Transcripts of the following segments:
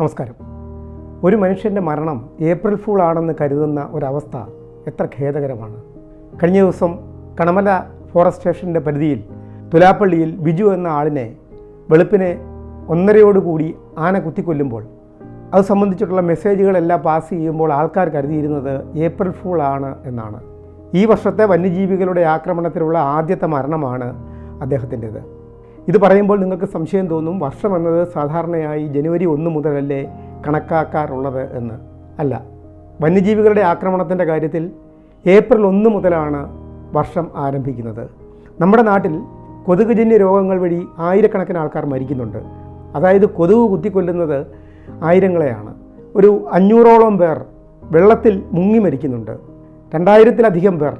നമസ്കാരം. ഒരു മനുഷ്യന്റെ മരണം ഏപ്രിൽ ഫൂൾ ആണെന്ന് കരുതുന്ന ഒരവസ്ഥ എത്ര ഖേദകരമാണ്. കഴിഞ്ഞ ദിവസം കണമല ഫോറസ്റ്റ് സ്റ്റേഷന്റെ പരിധിയിൽ തുലാപ്പള്ളിയിൽ ബിജു എന്ന ആളിനെ വെളുപ്പിനെ ഒന്നരയോടുകൂടി ആന കുത്തിക്കൊല്ലുമ്പോൾ അത് സംബന്ധിച്ചിട്ടുള്ള മെസ്സേജുകളെല്ലാം പാസ് ചെയ്യുമ്പോൾ ആൾക്കാർ കരുതിയിരുന്നത് ഏപ്രിൽ ഫൂൾ ആണ് എന്നാണ്. ഈ വർഷത്തെ വന്യജീവികളുടെ ആക്രമണത്തിലുള്ള ആദ്യത്തെ മരണമാണ് അദ്ദേഹത്തിന്റെത്. ഇത് പറയുമ്പോൾ നിങ്ങൾക്ക് സംശയം തോന്നും വർഷം എന്നത് സാധാരണയായി ജനുവരി ഒന്ന് മുതലല്ലേ കണക്കാക്കാറുള്ളത് എന്ന്. അല്ല വന്യജീവികളുടെ ആക്രമണത്തിന്റെ കാര്യത്തിൽ ഏപ്രിൽ ഒന്ന് മുതലാണ് വർഷം ആരംഭിക്കുന്നത്. നമ്മുടെ നാട്ടിൽ കൊതുകുജന്യ രോഗങ്ങൾ വഴി ആയിരക്കണക്കിന് ആൾക്കാർ മരിക്കുന്നുണ്ട്. അതായത് കൊതുക് കുത്തിക്കൊല്ലുന്നത് ആയിരങ്ങളെയാണ്. ഒരു അഞ്ഞൂറോളം പേർ വെള്ളത്തിൽ മുങ്ങി മരിക്കുന്നുണ്ട്. രണ്ടായിരത്തിലധികം പേർ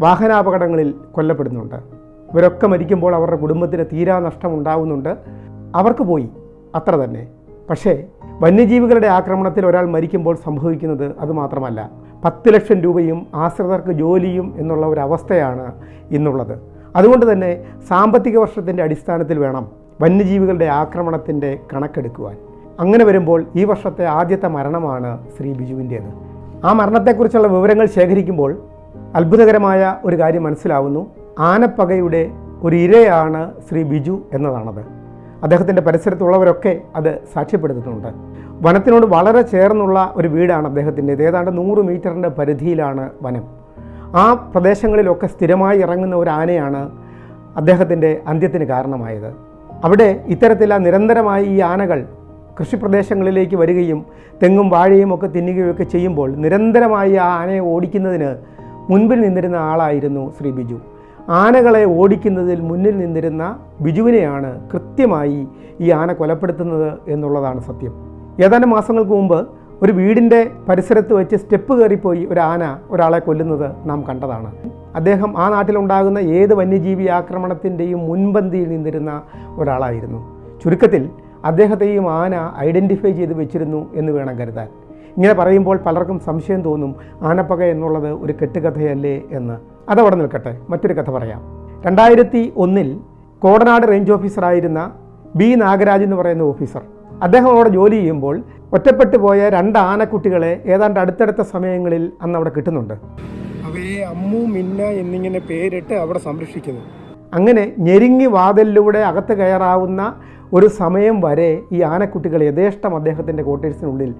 വാഹനാപകടങ്ങളിൽ കൊല്ലപ്പെടുന്നുണ്ട്. ഇവരൊക്കെ മരിക്കുമ്പോൾ അവരുടെ കുടുംബത്തിന് തീരാ നഷ്ടമുണ്ടാവുന്നുണ്ട്. അവർക്ക് പോയി. അത്ര തന്നെ. പക്ഷേ വന്യജീവികളുടെ ആക്രമണത്തിൽ ഒരാൾ മരിക്കുമ്പോൾ സംഭവിക്കുന്നത് അതുമാത്രമല്ല പത്ത് ലക്ഷം രൂപയും ആശ്രിതർക്ക് ജോലിയും എന്നുള്ള ഒരു അവസ്ഥയാണ് ഇന്നുള്ളത്. അതുകൊണ്ട് തന്നെ സാമ്പത്തിക വർഷത്തിന്റെ അടിസ്ഥാനത്തിൽ വേണം വന്യജീവികളുടെ ആക്രമണത്തിന്റെ കണക്കെടുക്കുവാൻ. അങ്ങനെ വരുമ്പോൾ ഈ വർഷത്തെ ആദ്യത്തെ മരണമാണ് ശ്രീ ബിജുവിന്റേത്. ആ മരണത്തെക്കുറിച്ചുള്ള വിവരങ്ങൾ ശേഖരിക്കുമ്പോൾ അത്ഭുതകരമായ ഒരു കാര്യം മനസ്സിലാവുന്നു. ആനപ്പകയുടെ ഒരു ഇരയാണ് ശ്രീ ബിജു എന്നതാണത്. അദ്ദേഹത്തിന്റെ പരിസരത്തുള്ളവരൊക്കെ അത് സാക്ഷ്യപ്പെടുത്തുന്നുണ്ട്. വനത്തിനോട് വളരെ ചേർന്നുള്ള ഒരു വീടാണ് അദ്ദേഹത്തിന്റേത്. ഏതാണ്ട് നൂറ് മീറ്ററിന്റെ പരിധിയിലാണ് വനം. ആ പ്രദേശങ്ങളിലൊക്കെ സ്ഥിരമായി ഇറങ്ങുന്ന ഒരു ആനയാണ് അദ്ദേഹത്തിന്റെ അന്ത്യത്തിന് കാരണമായത്. അവിടെ ഇത്തരത്തില നിരന്തരമായി ഈ ആനകൾ കൃഷിപ്രദേശങ്ങളിലേക്ക് വരികയും തെങ്ങും വാഴയും ഒക്കെ തിന്നുകയൊക്കെ ചെയ്യുമ്പോൾ നിരന്തരമായി ആ ആനയെ ഓടിക്കുന്നതിന് മുൻപിൽ നിന്നിരുന്ന ആളായിരുന്നു ശ്രീ ബിജു. ആനകളെ ഓടിക്കുന്നതിൽ മുന്നിൽ നിന്നിരുന്ന ബിജുവിനെയാണ് കൃത്യമായി ഈ ആന കൊലപ്പെടുത്തുന്നത് എന്നുള്ളതാണ് സത്യം. ഏതാനും മാസങ്ങൾക്ക് മുമ്പ് ഒരു വീടിന്റെ പരിസരത്ത് വെച്ച് സ്റ്റെപ്പ് കയറിപ്പോയി ഒരു ആന ഒരാളെ കൊല്ലുന്നത് നാം കണ്ടതാണ്. അദ്ദേഹം ആ നാട്ടിലുണ്ടാകുന്ന ഏത് വന്യജീവി ആക്രമണത്തിന്റെയും മുൻപന്തിയിൽ നിന്നിരുന്ന ഒരാളായിരുന്നു. ചുരുക്കത്തിൽ അദ്ദേഹത്തെയും ആന ഐഡന്റിഫൈ ചെയ്ത് വെച്ചിരുന്നു എന്ന് വേണം കരുതാൻ. ഇങ്ങനെ പറയുമ്പോൾ പലർക്കും സംശയം തോന്നും ആനപ്പക എന്നുള്ളത് ഒരു കെട്ടുകഥയല്ലേ എന്ന്. അതവിടെ നിൽക്കട്ടെ മറ്റൊരു കഥ പറയാം. രണ്ടായിരത്തി ഒന്നിൽ കോടനാട് റേഞ്ച് ഓഫീസറായിരുന്ന ബി നാഗരാജ് എന്ന് പറയുന്ന ഓഫീസർ അദ്ദേഹം അവിടെ ജോലി ചെയ്യുമ്പോൾ ഒറ്റപ്പെട്ടു പോയ രണ്ട് ആനക്കുട്ടികളെ ഏതാണ്ട് അടുത്തടുത്ത സമയങ്ങളിൽ അന്ന് അവിടെ കിട്ടുന്നുണ്ട്. അവയെ അമ്മു മിന്ന എന്നിങ്ങനെ പേരിട്ട് അവിടെ സംരക്ഷിക്കുന്നു. അങ്ങനെ ഞെരുങ്ങി വാതിലിലൂടെ അകത്ത് കയറാവുന്ന ഒരു സമയം വരെ ഈ ആനക്കുട്ടികൾ യഥേഷ്ടം അദ്ദേഹത്തിന്റെ ക്വാർട്ടേഴ്സിനുള്ളിൽ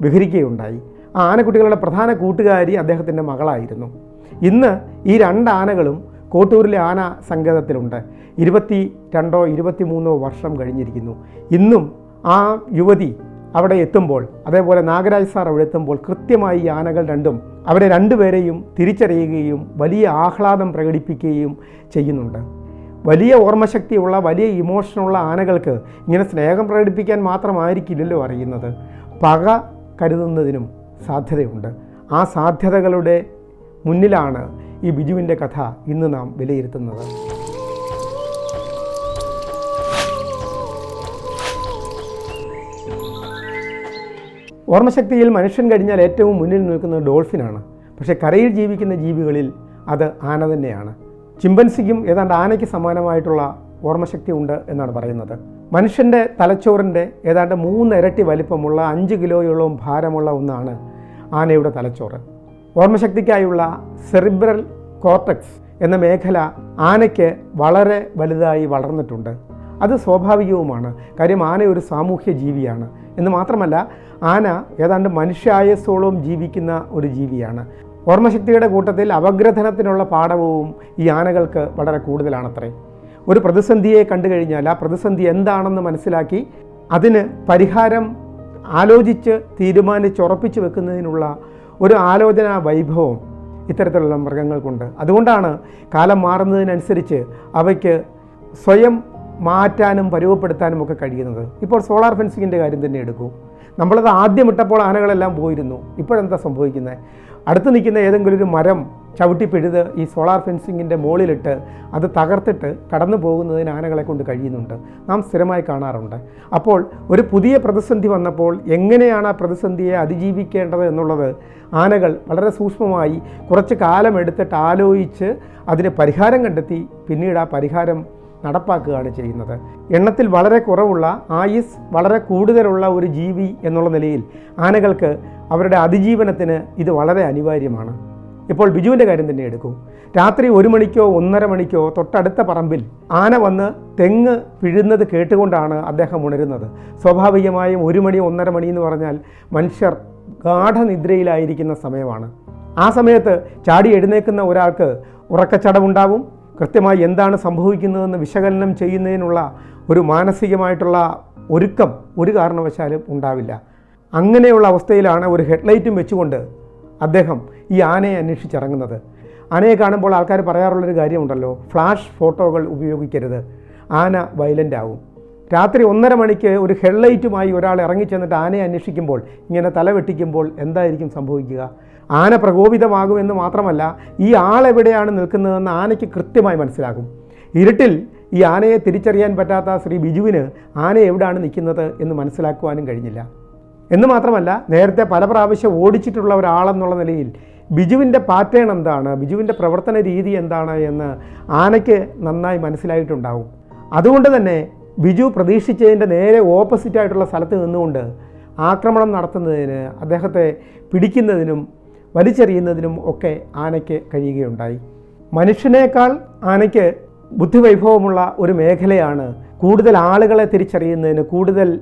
വിഹരിക്കുകയുണ്ടായി. ആ ആനക്കുട്ടികളുടെ പ്രധാന കൂട്ടുകാരി അദ്ദേഹത്തിന്റെ മകളായിരുന്നു. ഇന്ന് ഈ രണ്ട് ആനകളും കോട്ടൂരിലെ ആന സങ്കേതത്തിലുണ്ട്. ഇരുപത്തി രണ്ടോ ഇരുപത്തി മൂന്നോ വർഷം കഴിഞ്ഞിരിക്കുന്നു. ഇന്നും ആ യുവതി അവിടെ എത്തുമ്പോൾ അതേപോലെ നാഗരാജ് സാർ അവിടെ എത്തുമ്പോൾ കൃത്യമായി ഈ ആനകൾ രണ്ടും അവരെ രണ്ടുപേരെയും തിരിച്ചറിയുകയും വലിയ ആഹ്ലാദം പ്രകടിപ്പിക്കുകയും ചെയ്യുന്നുണ്ട്. വലിയ ഓർമ്മശക്തിയുള്ള വലിയ ഇമോഷനുള്ള ആനകൾക്ക് ഇങ്ങനെ സ്നേഹം പ്രകടിപ്പിക്കാൻ മാത്രമായിരിക്കില്ലല്ലോ അറിയുന്നത്. പക കരുതുന്നതിനും സാധ്യതയുണ്ട്. ആ സാധ്യതകളുടെ മുന്നിലാണ് ഈ ബിജുവിന്റെ കഥ ഇന്ന് നാം വിലയിരുത്തുന്നത്. ഓർമ്മശക്തിയിൽ മനുഷ്യൻ കഴിഞ്ഞാൽ ഏറ്റവും മുന്നിൽ നിൽക്കുന്നത് ഡോൾഫിനാണ്. പക്ഷേ കരയിൽ ജീവിക്കുന്ന ജീവികളിൽ അത് ആന തന്നെയാണ്. ചിമ്പൻസിക്കും ഏതാണ്ട് ആനയ്ക്ക് സമാനമായിട്ടുള്ള ഓർമ്മശക്തി ഉണ്ട് എന്നാണ് പറയുന്നത്. മനുഷ്യന്റെ തലച്ചോറിന്റെ ഏതാണ്ട് മൂന്ന് ഇരട്ടി വലിപ്പമുള്ള അഞ്ച് കിലോയോളം ഭാരമുള്ള ഒന്നാണ് ആനയുടെ തലച്ചോറ്. ഓർമ്മശക്തിക്കായുള്ള സെറിബ്രൽ കോർട്ടക്സ് എന്ന മേഖല ആനയ്ക്ക് വളരെ വലുതായി വളർന്നിട്ടുണ്ട്. അത് സ്വാഭാവികവുമാണ്. കാര്യം ആന ഒരു സാമൂഹ്യ ജീവിയാണ്. എന്ന് മാത്രമല്ല ആന ഏതാണ്ട് മനുഷ്യായസോളം ജീവിക്കുന്ന ഒരു ജീവിയാണ്. ഓർമ്മശക്തിയുടെ കൂട്ടത്തിൽ അപഗ്രഥനത്തിനുള്ള പാഠവും ഈ ആനകൾക്ക് വളരെ കൂടുതലാണത്രേ. ഒരു പ്രതിസന്ധിയെ കണ്ടു കഴിഞ്ഞാൽ ആ പ്രതിസന്ധി എന്താണെന്ന് മനസ്സിലാക്കി അതിന് പരിഹാരം ആലോചിച്ച് തീരുമാനിച്ചുറപ്പിച്ചു വെക്കുന്നതിനുള്ള ഒരു ആലോചന വൈഭവം ഇത്തരത്തിലുള്ള മൃഗങ്ങൾക്കുണ്ട്. അതുകൊണ്ടാണ് കാലം മാറുന്നതിനനുസരിച്ച് അവയ്ക്ക് സ്വയം മാറ്റാനും പരുവപ്പെടുത്താനും ഒക്കെ കഴിയുന്നത്. ഇപ്പോൾ സോളാർ ഫെൻസിങ്ങിന്റെ കാര്യം തന്നെ എടുക്കൂ. നമ്മളത് ആദ്യം ഇട്ടപ്പോൾ ആനകളെല്ലാം പോയിരുന്നു. ഇപ്പോഴെന്താ സംഭവിക്കുന്നത്? അടുത്ത് നിൽക്കുന്ന ഏതെങ്കിലും ഒരു മരം ചവിട്ടി പിഴുത് ഈ സോളാർ ഫെൻസിങ്ങിന്റെ മുകളിലിട്ട് അത് തകർത്തിട്ട് കടന്നു പോകുന്നതിന് ആനകളെ കൊണ്ട് കഴിയുന്നുണ്ട്. നാം സ്ഥിരമായി കാണാറുണ്ട്. അപ്പോൾ ഒരു പുതിയ പ്രതിസന്ധി വന്നപ്പോൾ എങ്ങനെയാണ് ആ പ്രതിസന്ധിയെ അതിജീവിക്കേണ്ടത് എന്നുള്ളത് ആനകൾ വളരെ സൂക്ഷ്മമായി കുറച്ച് കാലം എടുത്തിട്ട് ആലോചിച്ച് അതിന് പരിഹാരം കണ്ടെത്തി. പിന്നീട് ആ പരിഹാരം നടപ്പാക്കുകയാണ് ചെയ്യുന്നത്. എണ്ണത്തിൽ വളരെ കുറവുള്ള ആയുസ് വളരെ കൂടുതലുള്ള ഒരു ജീവി എന്നുള്ള നിലയിൽ ആനകൾക്ക് അവരുടെ അതിജീവനത്തിന് ഇത് വളരെ അനിവാര്യമാണ്. ഇപ്പോൾ ബിജുവിന്റെ കാര്യം തന്നെ എടുക്കും. രാത്രി ഒരു മണിക്കോ ഒന്നര മണിക്കോ തൊട്ടടുത്ത പറമ്പിൽ ആന വന്ന് തെങ്ങ് പിഴുന്നത് കേട്ടുകൊണ്ടാണ് അദ്ദേഹം ഉണരുന്നത്. സ്വാഭാവികമായും ഒരു മണി ഒന്നര മണി എന്ന് പറഞ്ഞാൽ മനുഷ്യർ ഗാഠനിദ്രയിലായിരിക്കുന്ന സമയമാണ്. ആ സമയത്ത് ചാടി എഴുന്നേക്കുന്ന ഒരാൾക്ക് ഉറക്കച്ചടവുണ്ടാവും കൃത്യമായി എന്താണ് സംഭവിക്കുന്നതെന്ന് വിശകലനം ചെയ്യുന്നതിനുള്ള ഒരു മാനസികമായിട്ടുള്ള ഒരുക്കം ഒരു കാരണവശാലും ഉണ്ടാവില്ല. അങ്ങനെയുള്ള അവസ്ഥയിലാണ് ഒരു ഹെഡ്ലൈറ്റും വെച്ചുകൊണ്ട് അദ്ദേഹം ഈ ആനയെ അന്വേഷിച്ചിറങ്ങുന്നത്. ആനയെ കാണുമ്പോൾ ആൾക്കാർ പറയാറുള്ളൊരു കാര്യമുണ്ടല്ലോ ഫ്ലാഷ് ഫോട്ടോകൾ ഉപയോഗിക്കരുത്. ആന വയലന്റ് ആവും. രാത്രി ഒന്നര മണിക്ക് ഒരു ഹെഡ്ലൈറ്റുമായി ഒരാൾ ഇറങ്ങിച്ചെന്നിട്ട് ആനയെ അന്വേഷിക്കുമ്പോൾ ഇങ്ങനെ തല വെട്ടിക്കുമ്പോൾ എന്തായിരിക്കും സംഭവിക്കുക? ആന പ്രകോപിതമാകുമെന്ന് മാത്രമല്ല ഈ ആളെവിടെയാണ് നിൽക്കുന്നതെന്ന് ആനയ്ക്ക് കൃത്യമായി മനസ്സിലാകും. ഇരുട്ടിൽ ഈ ആനയെ തിരിച്ചറിയാൻ പറ്റാത്ത ശ്രീ ബിജുവിന് ആന എവിടെയാണ് നിൽക്കുന്നത് എന്ന് മനസ്സിലാക്കുവാനും കഴിഞ്ഞില്ല. എന്ന് മാത്രമല്ല നേരത്തെ പല പ്രാവശ്യം ഓടിച്ചിട്ടുള്ള ഒരാളെന്നുള്ള നിലയിൽ ബിജുവിന്റെ പാറ്റേൺ എന്താണ്? ബിജുവിന്റെ പ്രവർത്തന രീതി എന്താണ് എന്ന് ആനയ്ക്ക് നന്നായി മനസ്സിലായിട്ടുണ്ടാവും അതുകൊണ്ട് തന്നെ ബിജു പ്രതീക്ഷിച്ചതിന്റെ നേരെ ഓപ്പോസിറ്റ് ആയിട്ടുള്ള സ്ഥലത്ത് നിന്നുകൊണ്ട് ആക്രമണം നടത്തുന്നതിന് അദ്ദേഹത്തെ പിടിക്കുന്നതിനും വലിച്ചെറിയുന്നതിനും ഒക്കെ ആനയ്ക്ക് കഴിയുകയുണ്ടായി. മനുഷ്യനേക്കാൾ ആനയ്ക്ക് ബുദ്ധിവൈഭവമുള്ള ഒരു മേഖലയാണ് കൂടുതൽ ആളുകളെ തിരിച്ചറിയുന്നതിന് കൂടുതൽ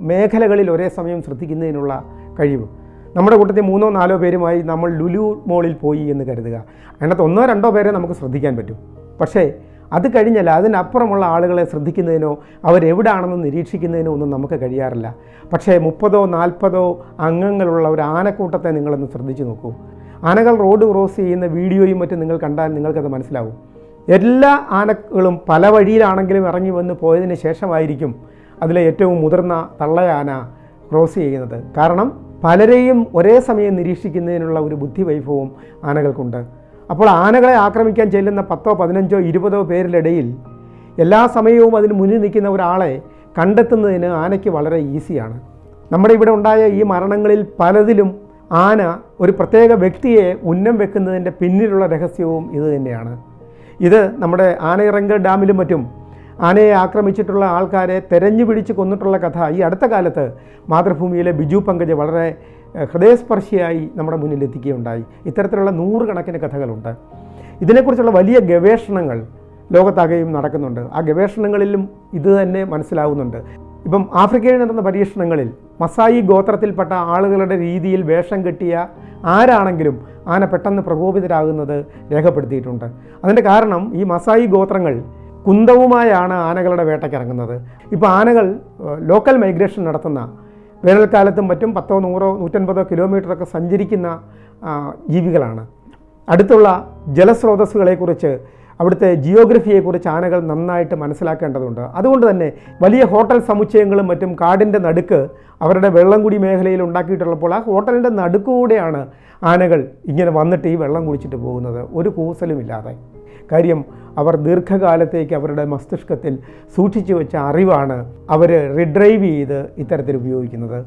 മേഖലകളിൽ ഒരേ സമയം ശ്രദ്ധിക്കുന്നതിനുള്ള കഴിവ്. നമ്മുടെ കൂട്ടത്തിൽ മൂന്നോ നാലോ പേരുമായി നമ്മൾ ലുലു മോളിൽ പോയി എന്ന് കരുതുക. അതിനകത്ത് ഒന്നോ രണ്ടോ പേരെ നമുക്ക് ശ്രദ്ധിക്കാൻ പറ്റും. പക്ഷേ അത് കഴിഞ്ഞല്ല അതിനപ്പുറമുള്ള ആളുകളെ ശ്രദ്ധിക്കുന്നതിനോ അവരെവിടാണെന്ന് നിരീക്ഷിക്കുന്നതിനോ ഒന്നും നമുക്ക് കഴിയാറില്ല. പക്ഷേ മുപ്പതോ നാൽപ്പതോ അംഗങ്ങളുള്ള ഒരു ആനക്കൂട്ടത്തെ നിങ്ങളൊന്ന് ശ്രദ്ധിച്ചു നോക്കൂ. ആനകൾ റോഡ് ക്രോസ് ചെയ്യുന്ന വീഡിയോയും മറ്റും നിങ്ങൾ കണ്ടാൽ നിങ്ങൾക്കത് മനസ്സിലാവും. എല്ലാ ആനകളും പല വഴിയിലാണെങ്കിലും ഇറങ്ങി വന്ന് പോയതിന് ശേഷമായിരിക്കും അതിലെ ഏറ്റവും മുതിർന്ന തള്ളയാന ക്രോസ് ചെയ്യുന്നത്. കാരണം പലരെയും ഒരേ സമയം നിരീക്ഷിക്കുന്നതിനുള്ള ഒരു ബുദ്ധിവൈഭവം ആനകൾക്കുണ്ട്. അപ്പോൾ ആനകളെ ആക്രമിക്കാൻ ചെല്ലുന്ന പത്തോ പതിനഞ്ചോ ഇരുപതോ പേരിലിടയിൽ എല്ലാ സമയവും അതിന് മുന്നിൽ നിൽക്കുന്ന ഒരാളെ കണ്ടെത്തുന്നതിന് ആനയ്ക്ക് വളരെ ഈസിയാണ്. നമ്മുടെ ഇവിടെ ഉണ്ടായ ഈ മരണങ്ങളിൽ പലതിലും ആന ഒരു പ്രത്യേക വ്യക്തിയെ ഉന്നം വെക്കുന്നതിന്റെ പിന്നിലുള്ള രഹസ്യവും ഇത് തന്നെയാണ്. ഇത് നമ്മുടെ ആനയിറങ്കൽ ഡാമിലും മറ്റും ആനയെ ആക്രമിച്ചിട്ടുള്ള ആൾക്കാരെ തെരഞ്ഞു പിടിച്ച് കൊന്നിട്ടുള്ള കഥ ഈ അടുത്ത കാലത്ത് മാതൃഭൂമിയിലെ ബിജു പങ്കജ് വളരെ ഹൃദയസ്പർശിയായി നമ്മുടെ മുന്നിൽ എത്തിക്കുകയുണ്ടായി ഇത്തരത്തിലുള്ള നൂറുകണക്കിന് കഥകളുണ്ട്. ഇതിനെക്കുറിച്ചുള്ള വലിയ ഗവേഷണങ്ങൾ ലോകത്താകെയും നടക്കുന്നുണ്ട്. ആ ഗവേഷണങ്ങളിലും ഇത് തന്നെ മനസ്സിലാവുന്നുണ്ട്. ഇപ്പം ആഫ്രിക്കയിൽ നടന്ന പരീക്ഷണങ്ങളിൽ മസായി ഗോത്രത്തിൽപ്പെട്ട ആളുകളുടെ രീതിയിൽ വേഷം കെട്ടിയ ആരാണെങ്കിലും ആന പെട്ടെന്ന് പ്രകോപിതരാകുന്നത് രേഖപ്പെടുത്തിയിട്ടുണ്ട്. അതിന്റെ കാരണം ഈ മസായി ഗോത്രങ്ങൾ കുന്തവുമായാണ് ആനകളുടെ വേട്ടയ്ക്കിറങ്ങുന്നത് ഇപ്പോൾ ആനകൾ ലോക്കൽ മൈഗ്രേഷൻ നടത്തുന്ന വേനൽക്കാലത്തും മറ്റും പത്തോ നൂറോ നൂറ്റൻപതോ കിലോമീറ്ററൊക്കെ സഞ്ചരിക്കുന്ന ജീവികളാണ്. അടുത്തുള്ള ജലസ്രോതസ്സുകളെക്കുറിച്ച് അവിടുത്തെ ജിയോഗ്രഫിയെക്കുറിച്ച് ആനകൾ നന്നായിട്ട് മനസ്സിലാക്കേണ്ടതുണ്ട്. അതുകൊണ്ട് തന്നെ വലിയ ഹോട്ടൽ സമുച്ചയങ്ങളും മറ്റും കാടിന്റെ നടുക്ക് അവരുടെ വെള്ളംകുടി മേഖലയിൽ ഉണ്ടാക്കിയിട്ടുള്ളപ്പോൾ ആ ഹോട്ടലിന്റെ നടുക്കൂടെയാണ് ആനകൾ ഇങ്ങനെ വന്നിട്ട് ഈ വെള്ളം കുടിച്ചിട്ട് പോകുന്നത്. ഒരു കൂസലുമില്ലാതെ. കാര്യം അവർ ദീർഘകാലത്തേക്ക് അവരുടെ മസ്തിഷ്കത്തിൽ സൂക്ഷിച്ചു വെച്ച അറിവാണ് അവർ റിഡ്രൈവ് ചെയ്ത് ഇത്തരത്തിൽ ഉപയോഗിക്കുന്നത്.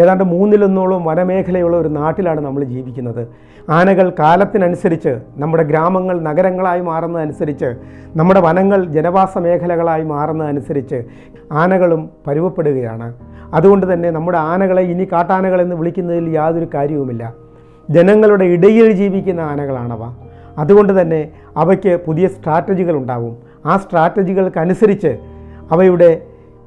ഏതാണ്ട് മൂന്നിലൊന്നോളം വനമേഖലയുള്ള ഒരു നാട്ടിലാണ് നമ്മൾ ജീവിക്കുന്നത്. ആനകൾ കാലത്തിനനുസരിച്ച് നമ്മുടെ ഗ്രാമങ്ങൾ നഗരങ്ങളായി മാറുന്നതനുസരിച്ച് നമ്മുടെ വനങ്ങൾ ജനവാസ മേഖലകളായി മാറുന്നതനുസരിച്ച് ആനകളും പരുവപ്പെടുകയാണ്. അതുകൊണ്ട് തന്നെ നമ്മുടെ ആനകളെ ഇനി കാട്ടാനകളെന്ന് വിളിക്കുന്നതിൽ യാതൊരു കാര്യവുമില്ല. ജനങ്ങളുടെ ഇടയിൽ ജീവിക്കുന്ന ആനകളാണവ. അതുകൊണ്ട് തന്നെ അവയ്ക്ക് പുതിയ സ്ട്രാറ്റജികൾ ഉണ്ടാവും. ആ സ്ട്രാറ്റജികൾക്കനുസരിച്ച് അവയുടെ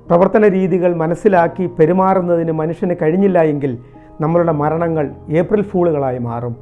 പ്രവർത്തന രീതികൾ മനസ്സിലാക്കി പെരുമാറുന്നതിന് മനുഷ്യന് കഴിഞ്ഞില്ല എങ്കിൽ നമ്മളുടെ മരണങ്ങൾ ഏപ്രിൽ ഫൂളുകളായി മാറും.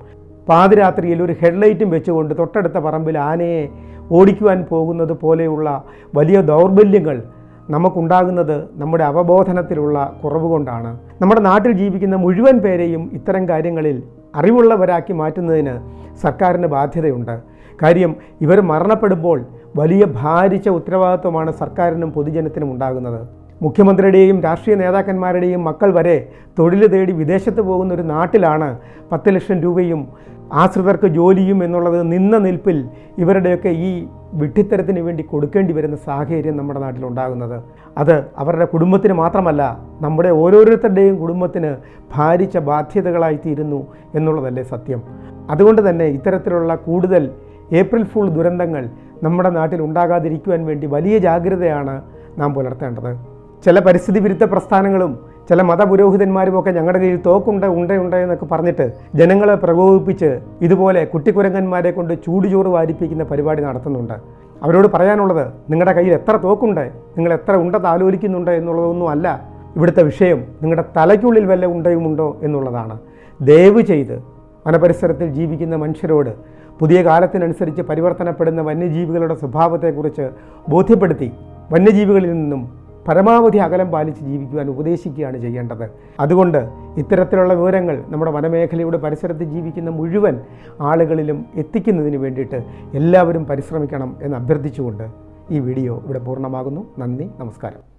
പാതിരാത്രിയിൽ ഒരു ഹെഡ്ലൈറ്റും വെച്ചുകൊണ്ട് തൊട്ടടുത്ത പറമ്പിൽ ആനയെ ഓടിക്കുവാൻ പോകുന്നത് പോലെയുള്ള വലിയ ദൗർബല്യങ്ങൾ നമുക്കുണ്ടാകുന്നത് നമ്മുടെ അവബോധനത്തിലുള്ള കുറവ് കൊണ്ടാണ് നമ്മുടെ നാട്ടിൽ ജീവിക്കുന്ന മുഴുവൻ പേരെയും ഇത്തരം കാര്യങ്ങളിൽ അറിവുള്ളവരാക്കി മാറ്റുന്നതിന് സർക്കാരിന് ബാധ്യതയുണ്ട്. കാര്യം ഇവർ മരണപ്പെടുമ്പോൾ വലിയ ഭാരിച്ച ഉത്തരവാദിത്വമാണ് സർക്കാരിനും പൊതുജനത്തിനും ഉണ്ടാകുന്നത്. മുഖ്യമന്ത്രിയുടെയും രാഷ്ട്രീയ നേതാക്കന്മാരുടെയും മക്കൾ വരെ തൊഴിൽ തേടി വിദേശത്ത് പോകുന്ന ഒരു നാട്ടിലാണ് പത്ത് ലക്ഷം രൂപയും ആശ്രിതർക്ക് ജോലിയും എന്നുള്ളത് നിന്ന നിൽപ്പിൽ ഇവരുടെയൊക്കെ ഈ വിഡ്ഢിത്തരത്തിന് വേണ്ടി കൊടുക്കേണ്ടി വരുന്ന സാഹചര്യം നമ്മുടെ നാട്ടിലുണ്ടാകുന്നത്. അത് അവരുടെ കുടുംബത്തിന് മാത്രമല്ല നമ്മുടെ ഓരോരുത്തരുടെയും കുടുംബത്തിന് ഭാരിച്ച ബാധ്യതകളായി തീരുന്നു എന്നുള്ളതല്ലേ സത്യം. അതുകൊണ്ട് തന്നെ ഇത്തരത്തിലുള്ള കൂടുതൽ ഏപ്രിൽ ഫുൾ ദുരന്തങ്ങൾ നമ്മുടെ നാട്ടിൽ ഉണ്ടാകാതിരിക്കുവാൻ വേണ്ടി വലിയ ജാഗ്രതയാണ് നാം പുലർത്തേണ്ടത്. ചില പരിസ്ഥിതി വിരുദ്ധ പ്രസ്ഥാനങ്ങളും ചില മതപുരോഹിതന്മാരുമൊക്കെ ഞങ്ങളുടെ കയ്യിൽ തോക്കുണ്ട് ഉണ്ടയുണ്ട് എന്നൊക്കെ പറഞ്ഞിട്ട് ജനങ്ങളെ പ്രകോപിപ്പിച്ച് ഇതുപോലെ കുട്ടിക്കുരങ്ങന്മാരെ കൊണ്ട് ചൂടുചോറ് വാരിപ്പിക്കുന്ന പരിപാടി നടത്തുന്നുണ്ട്. അവരോട് പറയാനുള്ളത് നിങ്ങളുടെ കയ്യിൽ എത്ര തോക്കുണ്ട്? നിങ്ങൾ എത്ര ഉണ്ട താലോലിക്കുന്നുണ്ട് എന്നുള്ളതൊന്നും അല്ല. ഇവിടുത്തെ വിഷയം നിങ്ങളുടെ തലയ്ക്കുള്ളിൽ വല്ല ഉണ്ടയുമുണ്ടോ എന്നുള്ളതാണ്. ദയവ് ചെയ്ത് വനപരിസരത്തിൽ ജീവിക്കുന്ന മനുഷ്യരോട് പുതിയ കാലത്തിനനുസരിച്ച് പരിവർത്തനപ്പെടുന്ന വന്യജീവികളുടെ സ്വഭാവത്തെക്കുറിച്ച് ബോധ്യപ്പെടുത്തി വന്യജീവികളിൽ നിന്നും പരമാവധി അകലം പാലിച്ച് ജീവിക്കുവാൻ ഉപദേശിക്കുകയാണ് ചെയ്യേണ്ടത്. അതുകൊണ്ട് ഇത്തരത്തിലുള്ള വിവരങ്ങൾ നമ്മുടെ വനമേഖലയുടെ പരിസരത്ത് ജീവിക്കുന്ന മുഴുവൻ ആളുകളിലും എത്തിക്കുന്നതിന് വേണ്ടിയിട്ട് എല്ലാവരും പരിശ്രമിക്കണം എന്ന് അഭ്യർത്ഥിച്ചുകൊണ്ട് ഈ വീഡിയോ ഇവിടെ പൂർണമാകുന്നു. നന്ദി നമസ്കാരം.